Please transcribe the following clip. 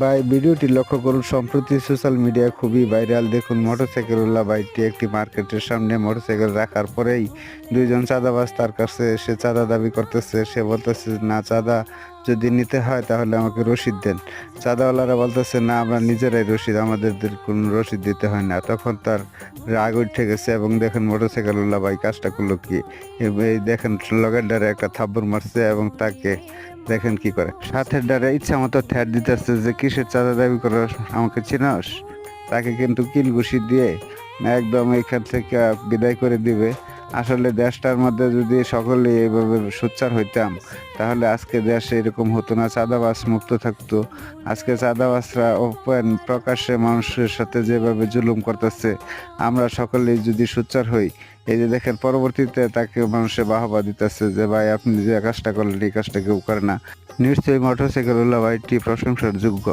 ভাই, ভিডিওটি লক্ষ্য করুন, সম্প্রতি সোশ্যাল মিডিয়া খুবই ভাইরাল দেখুন, মোটরসাইকেলওয়ালা বাইকটি একটি মার্কেটের সামনে মোটরসাইকেল রাখার পরেই দুইজন চাঁদাবাজ তার কাছে এসে চাঁদা দাবি করতেছে। সে বলতেছে, না, চাঁদা যদি নিতে হয় তাহলে আমাকে রসিদ দেন। চাঁদাওয়ালারা বলতেছে, না, আমরা নিজেরাই রসিদ আমাদের কোনো রসিদ দিতে হয় না। তখন তার রাগ উঠে গেছে এবং দেখেন, মোটরসাইকেলওয়ালা ভাই কাজটা করল কি? দেখেন লগের দ্বারা একটা থাব্বর মারছে এবং তাকে দেখেন কি করে। সাথের দ্বারা ইচ্ছা মতো থ্যাট দিতেছে যে কিসের চাঁদা দাবি করো আমাকে চিনাস? তাকে কিন্তু কিল ঘুষি দিয়ে একদম এখান থেকে বিদায় করে দিবে। আসলে দেশটার মধ্যে যদি সকলে এভাবে সোচ্চার হইতাম, তাহলে আজকে দেশে এরকম হতো না চাঁদাবাস মুক্ত থাকতো। আজকে চাঁদাবাসরা ওপেন প্রকাশ্যে মানুষের সাথে যেভাবে জুলুম করতেছে, আমরা সকলেই যদি সোচ্চার হই, এই যে দেখেন পরবর্তীতে তাকে মানুষে বাহবা দিতেছে যে, ভাই, আপনি যে কাজটা করলেন, এই কাজটা কেউ করে না। নিশ্চয়ই মোটরসাইকেল ভাইটি প্রশংসার যোগ্য।